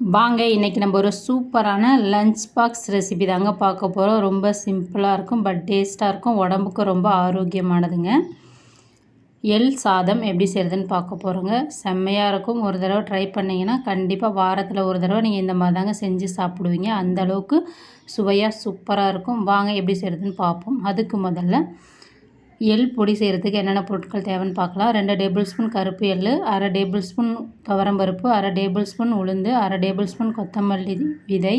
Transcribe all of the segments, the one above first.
வாங்க இன்றைக்கி நம்ம ஒரு சூப்பரான லஞ்ச் பாக்ஸ் ரெசிபி தாங்க பார்க்க போகிறோம் ரொம்ப சிம்பிளாக இருக்கும் பட் டேஸ்ட்டாக இருக்கும். உடம்புக்கு ரொம்ப ஆரோக்கியமானதுங்க. எல் சாதம் எப்படி செய்கிறதுன்னு பார்க்க போகிறோங்க செம்மையாக இருக்கும். ஒரு தடவை ட்ரை பண்ணிங்கன்னா கண்டிப்பாக வாரத்தில் ஒரு தடவை நீங்கள் இந்த மாதிரி தாங்க செஞ்சு சாப்பிடுவீங்க. அந்தளவுக்கு சுவையாக சூப்பராக இருக்கும். வாங்க எப்படி செய்கிறதுன்னு பார்ப்போம். அதுக்கு முதல்ல எள் பொடி செய்கிறதுக்கு என்னென்ன பொருட்கள் தேவைன்னு பார்க்கலாம். ரெண்டு டேபிள் ஸ்பூன் கருப்பு எள் அரை டேபிள் ஸ்பூன் துவரம்பருப்பு அரை டேபிள் ஸ்பூன் உளுந்து அரை டேபிள் ஸ்பூன் கொத்தமல்லி விதை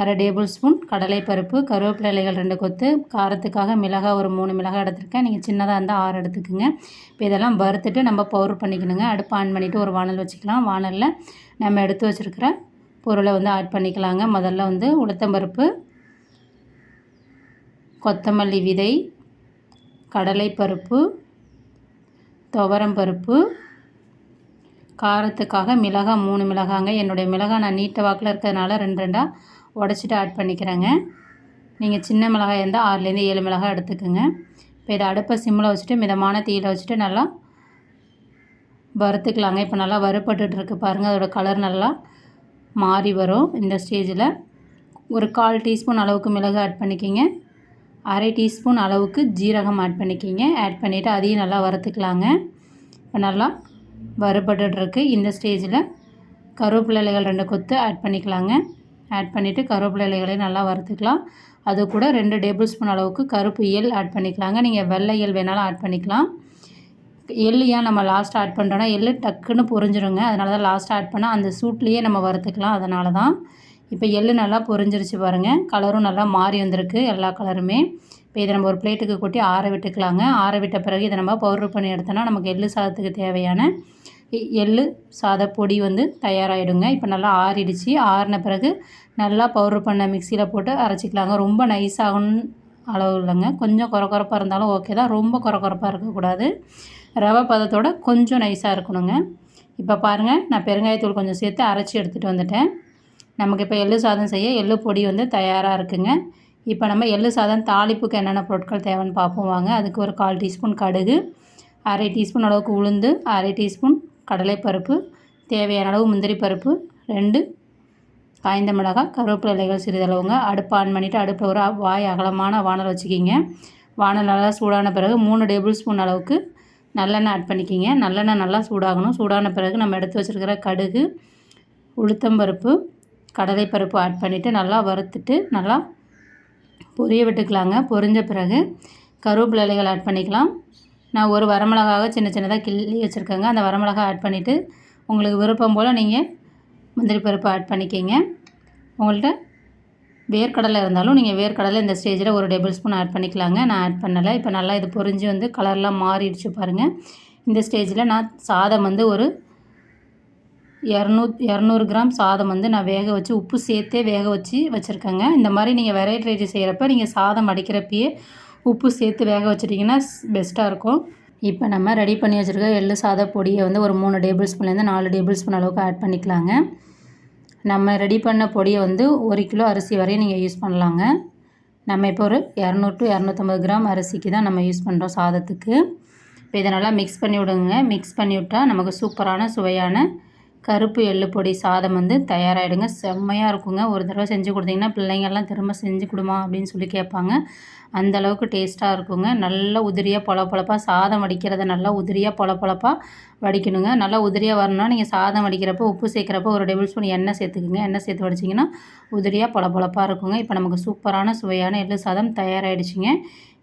அரை டேபிள் ஸ்பூன் கடலைப்பருப்பு கருவேப்பிலை இலைகள் ரெண்டு கொத்து காரத்துக்காக மிளகாய் ஒரு மூணு மிளகாய் எடுத்துருக்கேன். நீங்கள் சின்னதாக இருந்தால் ஆறு எடுத்துக்கோங்க. இப்போ இதெல்லாம் வறுத்துட்டு நம்ம பவுடர் பண்ணிக்கணுங்க. அடுப்பு ஆன் பண்ணிவிட்டு ஒரு வானல் வச்சுக்கலாம். வானலில் நம்ம எடுத்து வச்சுருக்கிற பொருளை வந்து ஆட் பண்ணிக்கலாங்க. முதல்ல வந்து உளுத்தம்பருப்பு கொத்தமல்லி விதை கடலைப்பருப்பு துவரம்பருப்பு காரத்துக்காக மிளகாய் மூணு மிளகாங்க. என்னுடைய மிளகாய் நான் நீட்ட வாக்கில் இருக்கிறதுனால ரெண்டு ரெண்டாக உடச்சிட்டு ஆட் பண்ணிக்கிறேங்க. நீங்கள் சின்ன மிளகாய் இருந்தால் ஆறுலேருந்து ஏழு மிளகாய் எடுத்துக்கோங்க. இப்போ இதை அடுப்பை சிம்மில் வச்சுட்டு மிதமான தீயில் வச்சுட்டு நல்லா வறுத்துக்கலாங்க. இப்போ நல்லா வறுப்பட்டுருக்கு பாருங்கள் அதோடய கலர் நல்லா மாறி வரும். இந்த ஸ்டேஜில் ஒரு கால் டீஸ்பூன் அளவுக்கு மிளகு ஆட் பண்ணிக்கிங்க. அரை டீஸ்பூன் அளவுக்கு ஜீரகம் ஆட் பண்ணிக்கிங்க. ஆட் பண்ணிவிட்டு அதையும் நல்லா வறுத்துக்கலாங்க. இப்போ நல்லா வறுபட்டுருக்கு இந்த ஸ்டேஜில் கருவேப்பிலை இலைகள் ரெண்டு கொத்து ஆட் பண்ணிக்கலாங்க. ஆட் பண்ணிவிட்டு கருவேப்பிலை இலைகளையும் நல்லா வறுத்துக்கலாம். அது கூட ரெண்டு டேபிள் ஸ்பூன் அளவுக்கு கருப்பு எள் ஆட் பண்ணிக்கலாங்க. நீங்கள் வெள்ளை எள் வேணாலும் ஆட் பண்ணிக்கலாம். எள் ஏன் நம்ம லாஸ்ட்டாக ஆட் பண்ணுறோன்னா எள் டக்குன்னு பொரிஞ்சிருங்க. அதனால தான் லாஸ்ட்டாக ஆட் பண்ணால் அந்த சூட்லேயே நம்ம வறுத்துக்கலாம். அதனால தான் இப்போ எள்ளு நல்லா பொரிஞ்சிருச்சு பாருங்கள் கலரும் நல்லா மாறி வந்திருக்கு எல்லா கலருமே. இப்போ இதை நம்ம ஒரு பிளேட்டுக்கு கொட்டி ஆற விட்டுக்கலாங்க. ஆற விட்ட பிறகு இதை நம்ம பவுட்ரு பண்ணி எடுத்தோன்னா நமக்கு எள்ளு சாதத்துக்கு தேவையான எள்ளு சாத பொடி வந்து தயாராகிடுங்க இப்போ நல்லா ஆறிடுச்சு. ஆறின பிறகு நல்லா பவுட்ரு பண்ண மிக்சியில் போட்டு அரைச்சிக்கலாங்க. ரொம்ப நைஸ் ஆகணும் அளவு இல்லைங்க. கொஞ்சம் குறக்குறப்பாக இருந்தாலும் ஓகே தான். ரொம்ப குறக்குறப்பாக இருக்கக்கூடாது. ரவை பதத்தோட கொஞ்சம் நைஸாக இருக்கணுங்க. இப்போ பாருங்கள் நான் பெருங்காயத்தூள் கொஞ்சம் சேர்த்து அரைச்சி எடுத்துகிட்டு வந்துட்டேன். நமக்கு இப்போ எள்ளு சாதம் செய்ய எள்ளு பொடி வந்து தயாராக இருக்குங்க. இப்போ நம்ம எள்ளு சாதம் தாளிப்புக்கு என்னென்ன பொருட்கள் தேவைன்னு பார்ப்போம் வாங்க. அதுக்கு ஒரு கால் டீஸ்பூன் கடுகு அரை டீஸ்பூன் அளவுக்கு உளுந்து அரை டீஸ்பூன் கடலைப்பருப்பு தேவையான அளவு முந்திரி பருப்பு ரெண்டு காய்ந்த மிளகாய் கருவேப்பிலை இலைகள் சிறிதளவுங்க. அடுப்பு ஆன் பண்ணிவிட்டு அடுப்பில் ஒரு வாய் அகலமான வானல் வச்சுக்கிங்க. வானல் நல்லா சூடான பிறகு மூணு டேபிள் ஸ்பூன் அளவுக்கு நல்லெண்ணெய் ஆட் பண்ணிக்கிங்க. நல்லெண்ணெய் நல்லா சூடாகணும். சூடான பிறகு நம்ம எடுத்து வச்சுருக்கிற கடுகு உளுத்தம்பருப்பு கடலைப்பருப்பு ஆட் பண்ணிவிட்டு நல்லா வறுத்துட்டு நல்லா பொரிய விட்டுக்கலாங்க. பொரிஞ்ச பிறகு கருவேப்பிலை இலைகள் ஆட் பண்ணிக்கலாம். நான் ஒரு வரமிளகாக சின்ன சின்னதாக கிள்ளி வச்சுருக்கேங்க. அந்த வரமிளகா ஆட் பண்ணிவிட்டு உங்களுக்கு விருப்பம் போல் நீங்கள் முந்திரி பருப்பு ஆட் பண்ணிக்கிங்க. உங்கள்கிட்ட வேர்க்கடலை இருந்தாலும் நீங்கள் வேர்க்கடலை இந்த ஸ்டேஜில் ஒரு டேபிள் ஸ்பூன் ஆட் பண்ணிக்கலாங்க. நான் ஆட் பண்ணலை. இப்போ நல்லா இது பொரிஞ்சு வந்து கலர்லாம் மாறிடுச்சு பாருங்கள் இந்த ஸ்டேஜில் நான் சாதம் வந்து ஒரு இரநூ இரநூறு கிராம் சாதம் வந்து நான் வேக வச்சு உப்பு சேர்த்தே வேக வச்சு வச்சுருக்கேங்க. இந்த மாதிரி நீங்கள் வெரைட்டி ரைஸ் செய்கிறப்ப நீங்கள் சாதம் அடிக்கிறப்பயே உப்பு சேர்த்து வேக வச்சிட்டிங்கன்னா பெஸ்ட்டாக இருக்கும். இப்போ நம்ம ரெடி பண்ணி வச்சுருக்க எள்ளு சாத பொடியை வந்து ஒரு மூணு டேபிள் ஸ்பூன்லேருந்து நாலு டேபிள் ஸ்பூன் அளவுக்கு ஆட் பண்ணிக்கலாங்க. நம்ம ரெடி பண்ண பொடியை வந்து ஒரு கிலோ அரிசி வரையும் நீங்கள் யூஸ் பண்ணலாங்க. நம்ம இப்போ ஒரு இரநூறு டு இரநூத்தம்பது கிராம் அரிசிக்கு தான் நம்ம யூஸ் பண்ணுறோம் சாதத்துக்கு. இப்போ இதை நல்லா மிக்ஸ் பண்ணி விடுங்க. மிக்ஸ் பண்ணி விட்டால் நமக்கு சூப்பரான சுவையான கருப்பு எள்ளு பொடி சாதம் வந்து தயாராகிடுங்க செம்மையாக இருக்குங்க. ஒரு தடவை செஞ்சு கொடுத்தீங்கன்னா பிள்ளைங்கள்லாம் திரும்ப செஞ்சு கொடுமா அப்படின்னு சொல்லி கேட்பாங்க. அந்தளவுக்கு டேஸ்ட்டாக இருக்குங்க. நல்லா உதிரியாக பொல பொழப்பாக சாதம் வடிக்கிறத நல்லா உதிரியாக பொல பொழப்பாக வடிக்கணுங்க. நல்லா உதிரியாக வரணும்னா நீங்கள் சாதம் வடிக்கிறப்போ உப்பு சேர்க்குறப்போ ஒரு டேபிள் ஸ்பூன் எண்ணெய் சேர்த்துக்குங்க. எண்ணெய் சேர்த்து வடிச்சிங்கன்னா உதிரியாக பொல பொழப்பாக இருக்குங்க. இப்போ நமக்கு சூப்பரான சுவையான எள்ளு சாதம் தயாராகிடுச்சிங்க